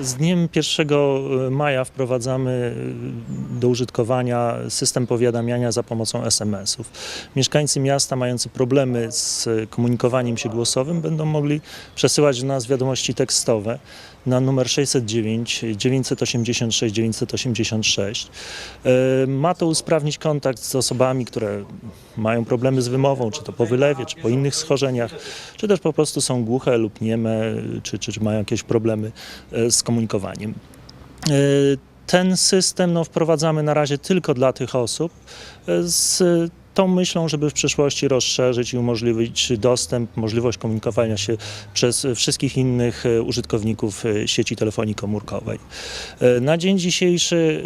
Z dniem 1 e, maja wprowadzamy e, do użytkowania system powiadamiania za pomocą SMS-ów. Mieszkańcy miasta mający problemy z e, komunikowaniem się głosowym będą mogli przesyłać do nas wiadomości tekstowe na numer 609 986 986. Y, Ma to usprawnić kontakt z osobami, które mają problemy z wymową, czy to po wylewie, czy po innych schorzeniach, czy też po prostu są głuche lub nieme, czy, czy, czy mają jakieś problemy e, z komunikowaniem. E, Ten system no, wprowadzamy na razie tylko dla tych osób e, z tą myślą, żeby w przyszłości rozszerzyć i umożliwić dostęp, możliwość komunikowania się przez wszystkich innych e, użytkowników e, sieci telefonii komórkowej. E, Na dzień dzisiejszy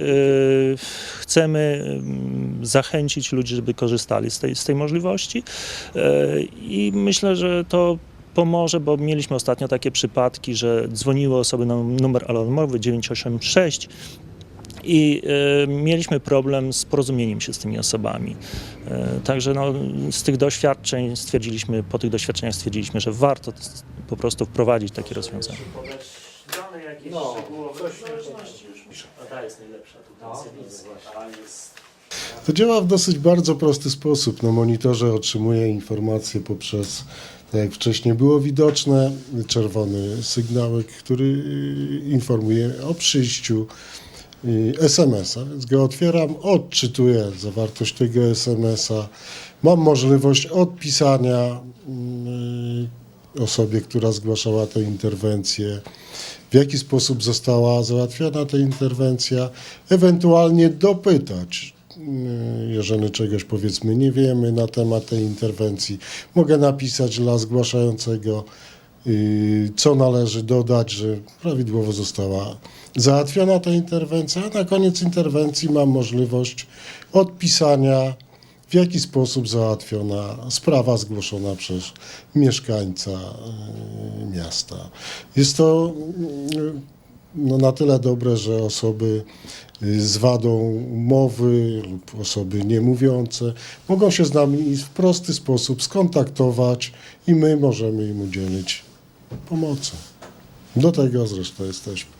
chcemy mm, zachęcić ludzi, żeby korzystali z tej, z tej możliwości i myślę, że to pomoże, bo mieliśmy ostatnio takie przypadki, że dzwoniły osoby na numer alarmowy 986 i e, mieliśmy problem z porozumieniem się z tymi osobami. E, także no, z tych doświadczeń stwierdziliśmy, po tych doświadczeniach stwierdziliśmy, że warto po prostu wprowadzić takie rozwiązanie. Podać dane jakieś No, szczegółowe już pisze. Ta jest najlepsza tutaj, No, jest... To działa w dosyć bardzo prosty sposób. Na monitorze otrzymuje informacje poprzez, tak jak wcześniej było widoczne, czerwony sygnałek, który informuje o przyjściu SMS-a. Więc go otwieram, odczytuję zawartość tego SMS-a. Mam możliwość odpisania y, osobie, która zgłaszała tę interwencję, w jaki sposób została załatwiona ta interwencja, ewentualnie dopytać, y, jeżeli czegoś powiedzmy nie wiemy na temat tej interwencji. Mogę napisać dla zgłaszającego, co należy dodać, że prawidłowo została załatwiona ta interwencja, a na koniec interwencji mam możliwość odpisania, w jaki sposób załatwiona sprawa zgłoszona przez mieszkańca y, miasta. Jest to y, no, na tyle dobre, że osoby y, z wadą mowy lub osoby niemówiące mogą się z nami w prosty sposób skontaktować i my możemy im udzielić pomocy. Do tego zresztą jesteśmy.